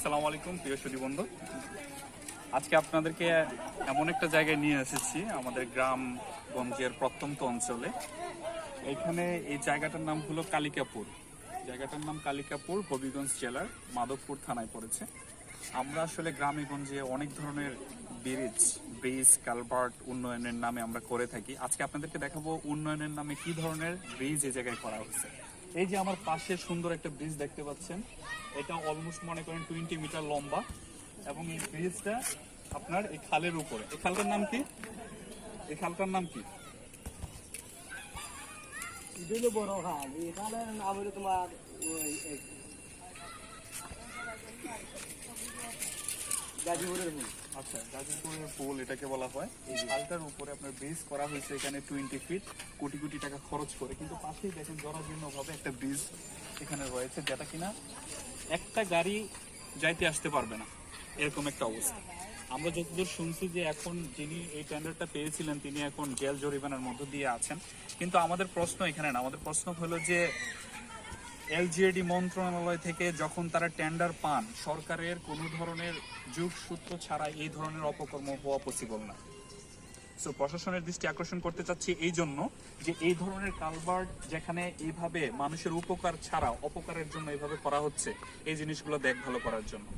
আসসালামু আলাইকুম, প্রিয় সুদী বন্ধু। আজকে আপনাদেরকে এমন একটা জায়গায় নিয়ে এসেছি, আমাদের গ্রামগঞ্জের প্রত্যন্ত অঞ্চলে। এখানে এই জায়গাটার নাম হলো কালিকাপুর। জায়গাটার নাম কালিকাপুর, হবিগঞ্জ জেলার মাধবপুর থানায় পড়েছে। আমরা আসলে গ্রামে গঞ্জে অনেক ধরনের ব্রিজ ব্রিজ, কালভার্ট উন্নয়নের নামে আমরা করে থাকি। আজকে আপনাদেরকে দেখাবো উন্নয়নের নামে কি ধরনের ব্রিজ এই জায়গায় করা হয়েছে। এই যে আমার পাশে সুন্দর একটা ব্রিজ দেখতে পাচ্ছেন। এটা অলমোস্ট মনে করেন টোয়েন্টি মিটার লম্বা এবং এই ব্রিজটা আপনার এই খালের উপরে। এই খালটার নাম কি? এই খালটার নাম কি? বড় তোমার গাজীপুরের ফুল। আচ্ছা গাজীপুরের পোল এটাকে বলা হয়। এই খালটার উপরে আপনার ব্রিজ করা হয়েছে এখানে টোয়েন্টি ফিট কোটি কোটি টাকা খরচ করে। কিন্তু পাশেই দেখেন জরাজীর্ণ ভাবে একটা ব্রিজ এখানে রয়েছে, যেটা কিনা একটা গাড়ি যাইতে আসতে পারবে না। এরকম একটা অবস্থা। আমরা যতদূর শুনছি যে এখন যিনি এই টেন্ডারটা পেয়েছিলেন, তিনি এখন জেল জরিমানার মধ্য দিয়ে আছেন। কিন্তু আমাদের প্রশ্ন এখানে না, আমাদের প্রশ্ন হলো যে এলজিএডি মন্ত্রণালয় থেকে যখন তারা টেন্ডার পান, সরকারের কোনো ধরনের যুগসূত্র ছাড়া এই ধরনের অপকর্ম হওয়া পসিবল না। সো প্রশাসনের দৃষ্টি আকর্ষণ করতে চাচ্ছি এই জন্য যে এই ধরনের কালভার্ট যেখানে এইভাবে মানুষের উপকার ছাড়া, অপকারের জন্য এইভাবে করা হচ্ছে, এই জিনিসগুলো দেখভাল করার জন্য।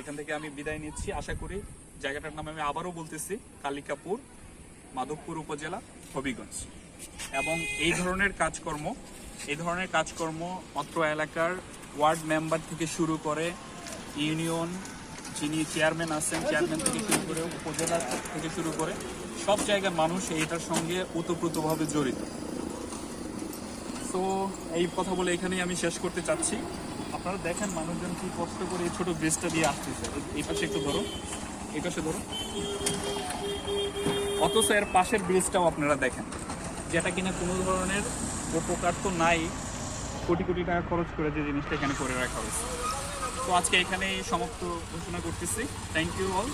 এখান থেকে আমি বিদায় নিচ্ছি। আশা করি জায়গাটার নাম আমি আবারও বলতেছি, কালিকাপুর, মাধবপুর উপজেলা, হবিগঞ্জ। এবং এই ধরনের কাজকর্ম এই ধরনের কাজকর্ম অত্র এলাকার ওয়ার্ড মেম্বার থেকে শুরু করে ইউনিয়ন, যিনি চেয়ারম্যান আছেন, চেয়ারম্যান থেকে শুরু করে উপজেলা থেকে শুরু করে সব জায়গার মানুষ এইটার সঙ্গে ওতপ্রোতভাবে জড়িত। তো এই কথা বলে এখানেই আমি শেষ করতে চাচ্ছি। আপনারা দেখেন মানুষজন কি কষ্ট করে এই ছোট ব্রিজটা দিয়ে আসতেছে। এই- পাশে একটু ধরো। এই পাশে ধরো। অথচ এর পাশের ব্রিজটাও আপনারা দেখেন, যেটা কিনা কোনো ধরনের উপকার তো নাই, কোটি কোটি টাকা খরচ করে যে জিনিসটা এখানে করে রাখা হয়েছে। তো আজকে এখানেই সমাপ্ত ঘোষণা করতেছি। Thank you all